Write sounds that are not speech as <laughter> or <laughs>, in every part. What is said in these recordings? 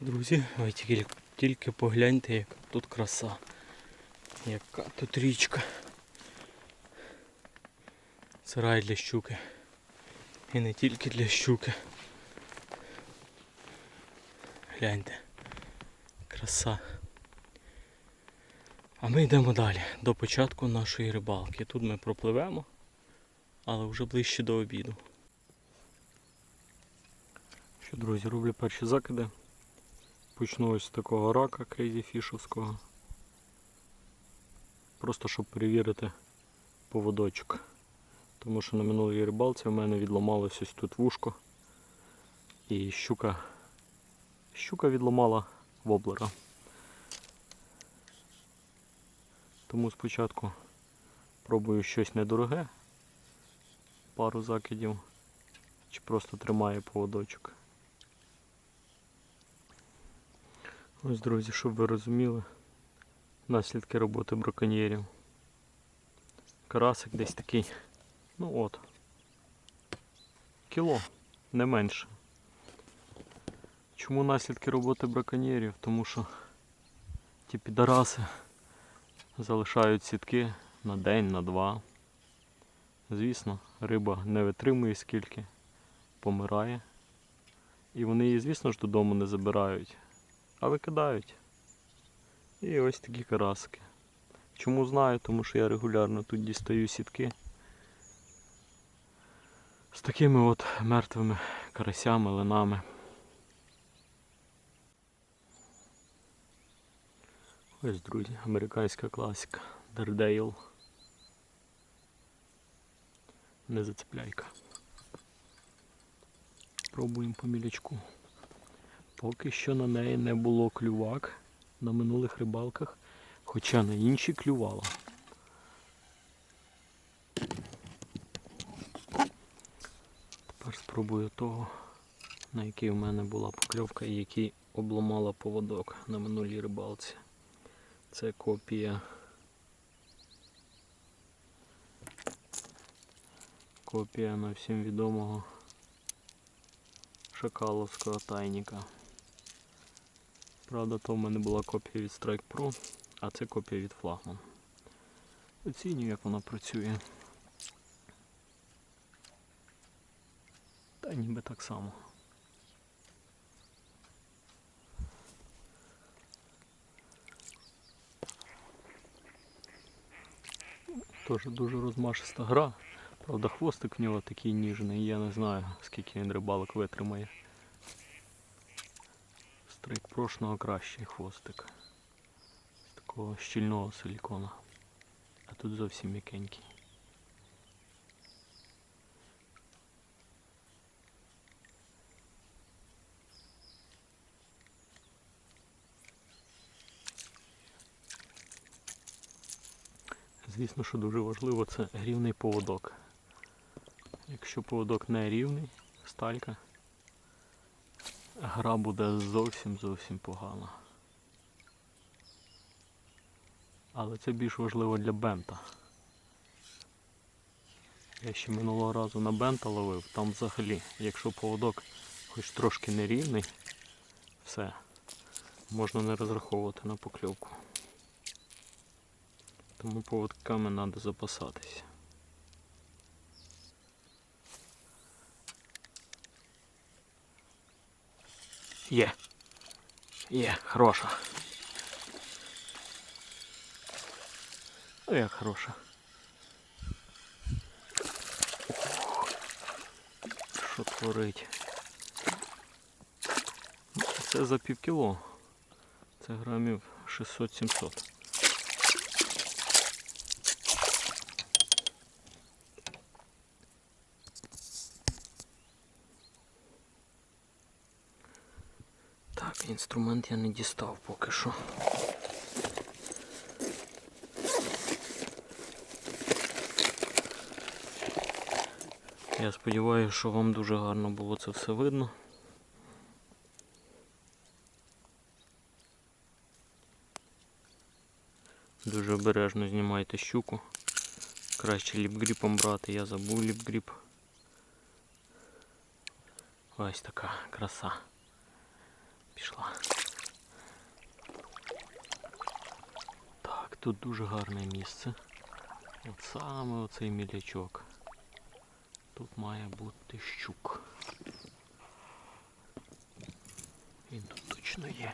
Друзі, ви тільки, тільки погляньте, яка тут краса. Яка тут річка. Це рай для щуки. І не тільки для щуки. Гляньте. Краса. А ми йдемо далі, до початку нашої рибалки. Тут ми пропливемо, але вже ближче до обіду. Що, друзі, роблю перші закиди. Почну ось з такого рака крейзіфішовського. Просто щоб перевірити поводочок. Тому що на минулій рибалці в мене відламалось ось тут вушко. І щука, щука відламала воблера. Тому спочатку пробую щось недороге, пару закидів, чи просто тримає поводочок. Ось, друзі, щоб ви розуміли, наслідки роботи браконьєрів. Карасик десь такий, ну от, кіло, не менше. Чому наслідки роботи браконьєрів? Тому що ті підараси залишають сітки на день, на два. Звісно, риба не витримує скільки, помирає. І вони її, звісно ж, додому не забирають, а викидають. І ось такі карасики. Чому знаю? Тому що я регулярно тут дістаю сітки з такими от мертвими карасями, линами. Ось, друзі, американська класика. Дердейл. Не зацепляйка. Пробуємо по мілячку. Поки що на неї не було клювак на минулих рибалках, хоча на інші клювала. Тепер спробую того, на який в мене була покльовка і який обламала поводок на минулій рибалці. Це копія. Копія на всім відомого шакаловського тайника. Правда, то в мене була копія від Strike Pro, а це копія від Flagman. Оцінюю, як вона працює. Та ніби так само. Теж дуже розмашиста гра. Правда, хвостик в нього такий ніжний, я не знаю, скільки він рибалок витримає. Прошного кращий хвостик. З такого щільного силікона. А тут зовсім м'якенький. Звісно, що дуже важливо це рівний поводок. Якщо поводок не рівний, сталька, гра буде зовсім зовсім погана. Але це більш важливо для бента. Я ще минулого разу на бента ловив, там взагалі, якщо поводок хоч трошки нерівний, все, можна не розраховувати на покльовку. Тому поводками треба запасатися. Є. Є, хороша. Ну як хороша. Що творить? Це за пів кіло. Це грамів 600-700. Так, інструмент я не дістав поки що. Я сподіваюся, що вам дуже гарно було це все видно. Дуже обережно знімайте щуку. Краще ліпгріпом брати, я забув ліпгріп. Ось така краса. Пішла. Так, тут дуже гарне місце. От саме оцей мілячок. Тут має бути щук. Він тут точно є.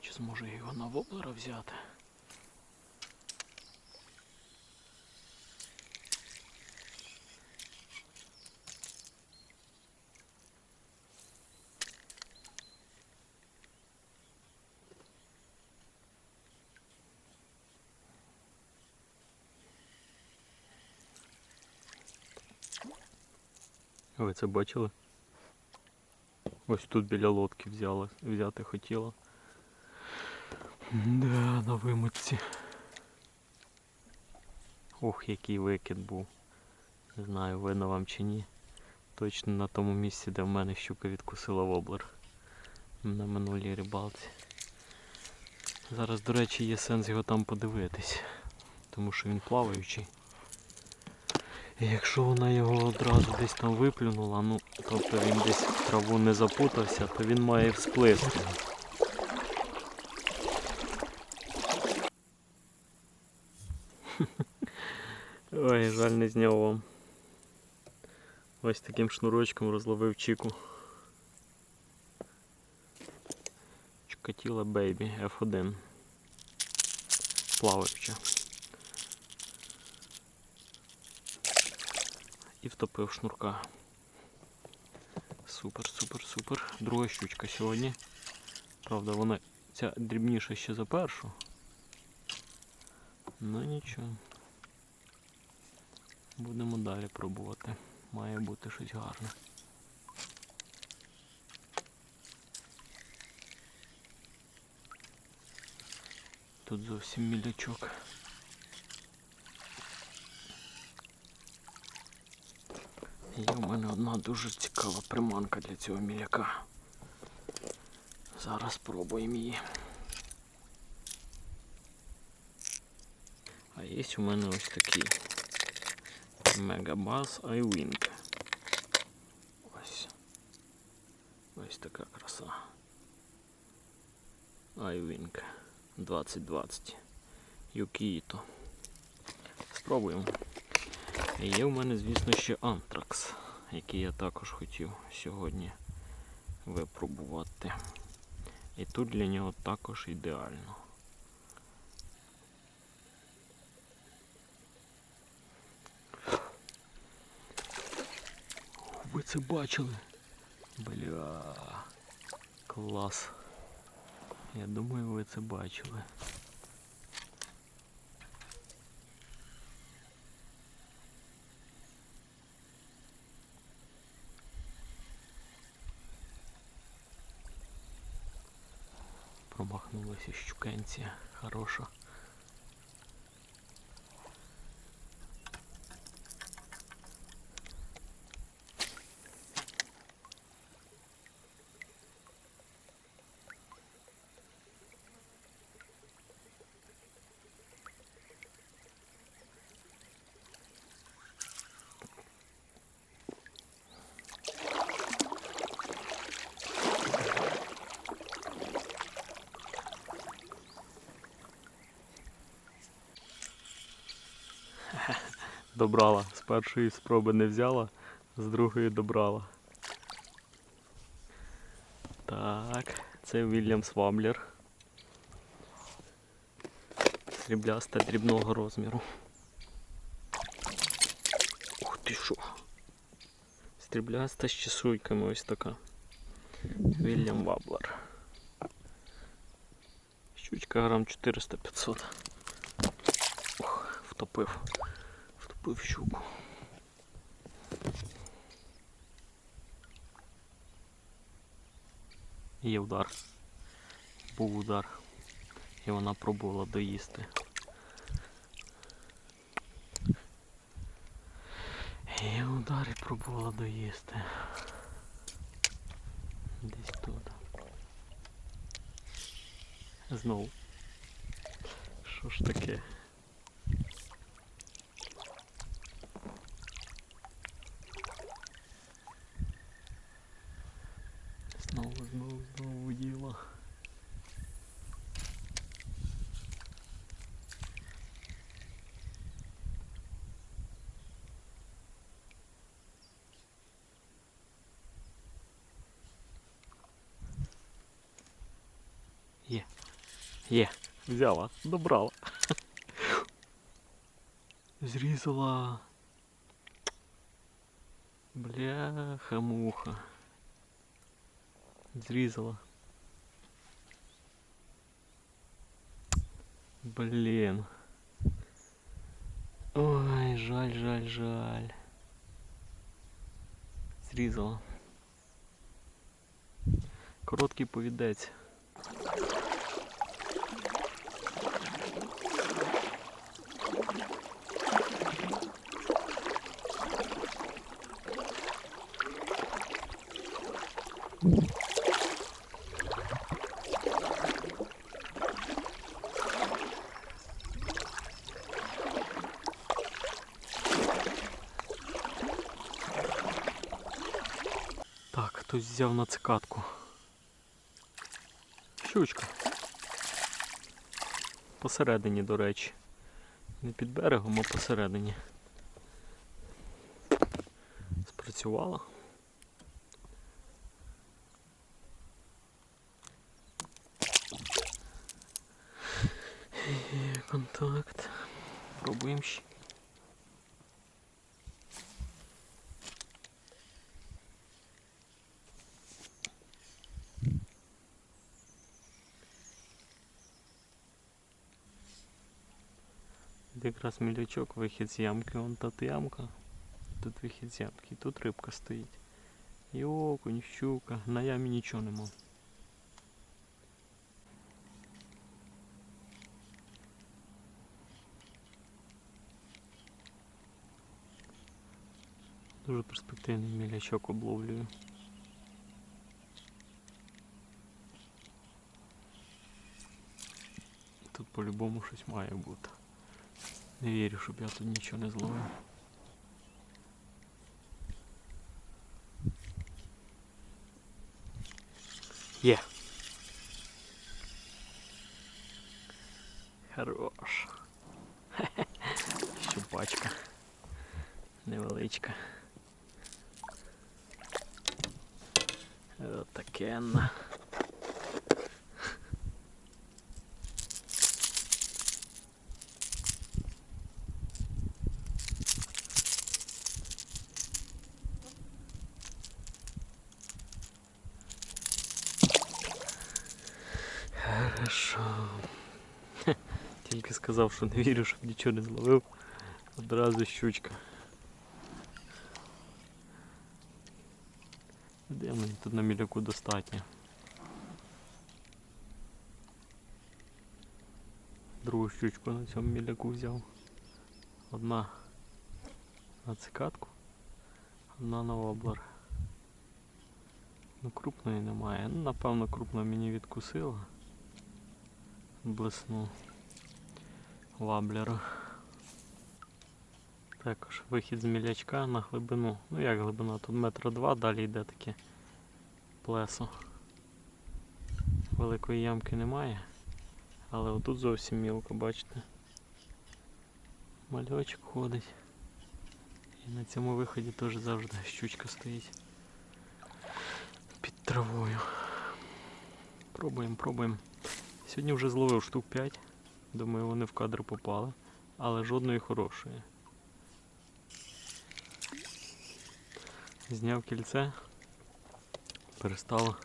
Чи зможу його на воблера взяти? Ви це бачили? Ось тут біля лодки взяла, взяти хотіла. Да, на вимитці. Ох, який викид був. Не знаю, видно вам чи ні. Точно на тому місці, де в мене щука відкусила воблер. На минулій рибалці. Зараз, до речі, є сенс його там подивитись, тому що він плаваючий. Якщо вона його одразу десь там виплюнула, ну, тобто він десь в траву не запутався, то він має всплисти. <laughs> Ой, жаль не зняв вам. Ось таким шнурочком розловив чіку. Чикатіла Бейбі F1. Плаваюча. І втопив шнурка. Супер, супер, супер. Друга щучка сьогодні. Правда, вона ця дрібніша ще за першу. Ну нічого. Будемо далі пробувати. Має бути щось гарне. Тут зовсім мілячок. Є в мене одна дуже цікава приманка для цього міляка. Зараз спробуємо її. А є у мене ось такий Мегабас iWing. Ось. Ось така краса. iWing 2020. Юкіїто. Спробуємо. І Є в мене, звісно, ще антракс, який я також хотів сьогодні випробувати. І тут для нього також ідеально. Ви це бачили? Бля. Клас. Я думаю, ви це бачили. Промахнулася щукенція хороша. Добрала. З першої спроби не взяла, з другої добрала. Так, це Вільямс Вамблер. Срібляста дрібного розміру. Ух ти що. Срібляста з чесуйками ось така. Вільям Ваблер. Щучка грам 400-500. Ох, втопив. Втопив щуку. Є удар. Був удар. І вона пробувала доїсти. Є удар і пробувала доїсти. Десь тут. Знову. Що ж таке? Є. Взяла, добрала. Зрізала. Бляха-муха. Зрізала. Блін. Ой, жаль, жаль, жаль. Зрізала. Короткий повідець. Взяв на цикатку. Щучка. Посередині, до речі. Не під берегом, а посередині. Спрацювала. Контакт. Пробуємо ще. Якраз мілячок, вихід з ямки, вон тут ямка, тут вихід з ямки, і тут рибка стоїть. І окунь, щука, на ямі нічого нема. Дуже перспективний мілячок обловлюю. Тут по-любому щось має бути. Не вірю, щоб я тут нічого не зловив. Є. Хорош. Сказав, що не вірю, щоб нічого не зловив. Одразу щучка. Де мені тут на міляку достатньо? Другу щучку на цьому міляку взяв. Одна на цикатку, одна на воблер. Ну крупної немає. Ну, напевно, крупно мені відкусила. Блесну ваблера. Також вихід з мілячка на глибину. Ну як глибина? Тут метра два, далі йде таке плесо. Великої ямки немає. Але отут зовсім мілко, бачите. Мальочок ходить. І на цьому виході теж завжди щучка стоїть. Під травою. Пробуємо, пробуємо. Сьогодні вже зловив штук 5. Думаю, вони в кадр попали. Але жодної хорошої. Зняв кільце, перестало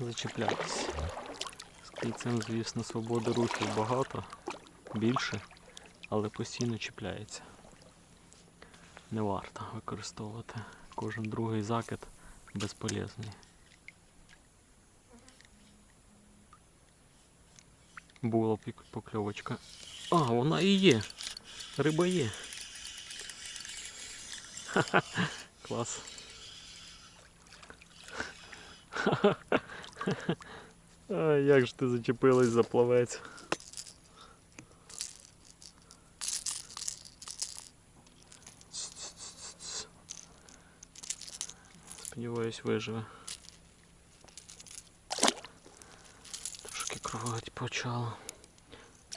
зачіплятися. З кільцем, звісно, свободи рухів багато, більше, але постійно чіпляється. Не варто використовувати. Кожен другий закид безполезний. Була покльовочка. А, вона і є. Риба є. Ха-ха, <laughs> Клас. <laughs> А, як ж ти зачепилась за плавець? Сподіваюсь, виживе. Трошки почала.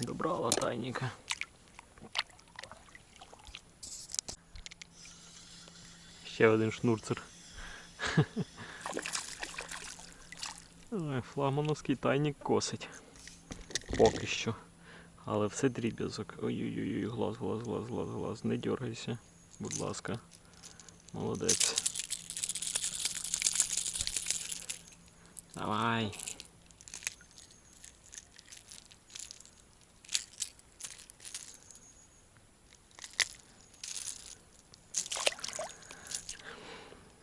Добрала тайника. Ще один шнурцер. Флагмановський тайник косить. Поки що. Але все дріб'язок. Ой-ой-ой, глаз, глаз, глаз, глаз, глаз. Не дергайся, будь ласка. Молодець. Давай.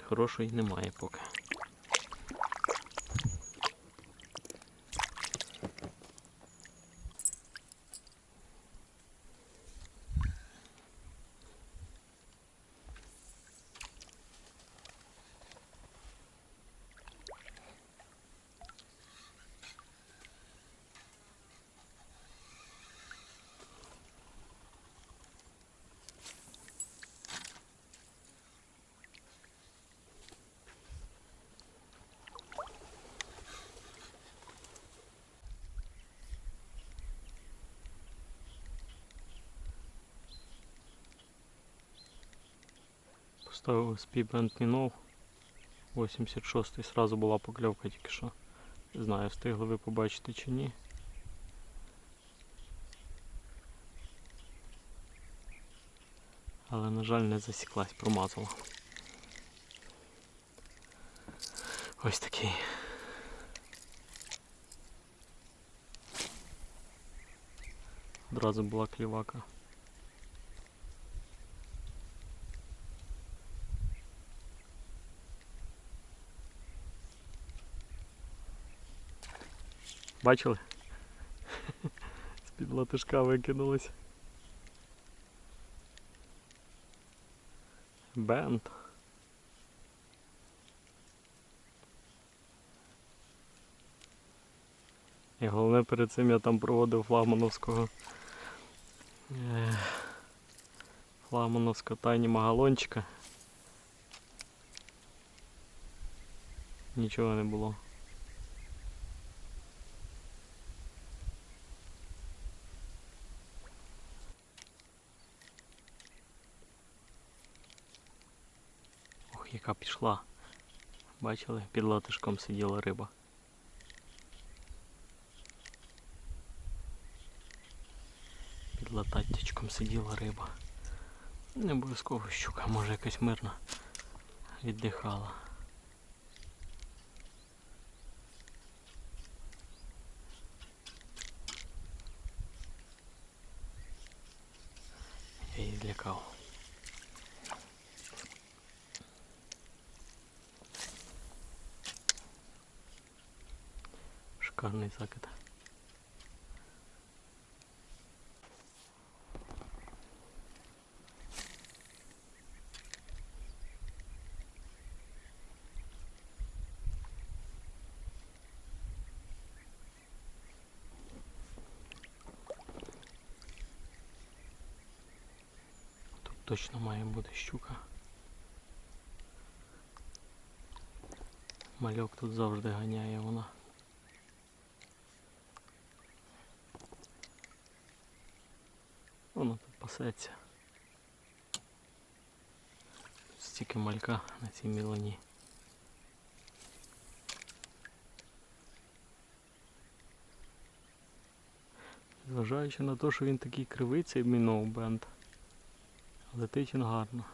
Хорошої немає поки. Поставив спібенд мінов. 86-й сразу була покльовка тільки що. Не знаю, встигли ви побачити чи ні. Але, на жаль, не засіклась, промазала. Ось такий. Одразу була клівака. Бачили? З-під латишка викинулись. Бенд. І головне перед цим я там проводив флагмановського флагмановського тайні магалончика. Нічого не було. яка пішла. Бачили, під латишком сиділа риба. Під лататтячком сиділа риба. Не обов'язково щука, може якась мирна віддихала. Я її злякав. Шикарний закид. Тут точно має бути щука. Мальок тут завжди ганяє вона. Воно тут пасеться. Стільки малька на цій мілані. Зважаючи на те, що він такий кривий, цей міноубенд, летить він гарно.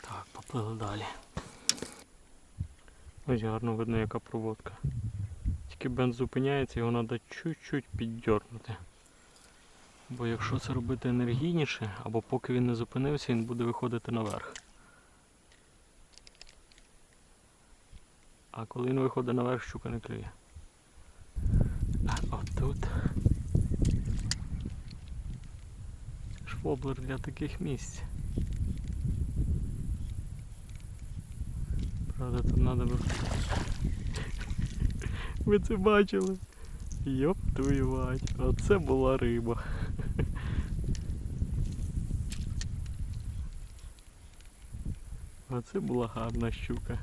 Так, поплили далі. Ось гарно видно, яка проводка. Тільки бенз зупиняється, його треба чуть-чуть піддьорнути. Бо якщо це робити енергійніше, або поки він не зупинився, він буде виходити наверх. А коли він виходить наверх, щука не клює. А отут. Швоблер для таких місць. Правда, тут треба було. Ви це бачили? Йоп твою мать, оце була риба. <laughs> Оце була гарна щука.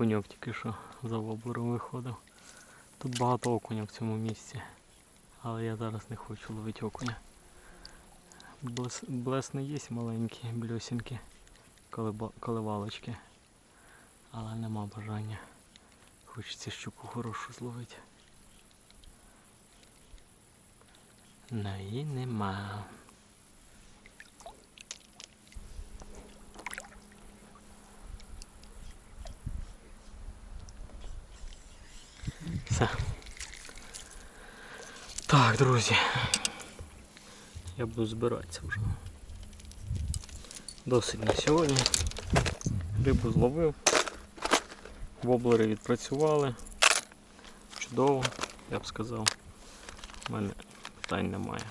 Окуньок тільки що за воблером виходив. Тут багато окуня в цьому місці. Але я зараз не хочу ловити окуня. Блес, блесни є маленькі, колеба- коливалочки. Але нема бажання. Хочеться щуку хорошу зловити. Ну і нема. Все. Так, друзі. Я буду збиратися вже. Досить на сьогодні. Рибу зловив. Воблери відпрацювали. Чудово, я б сказав. У мене питань немає.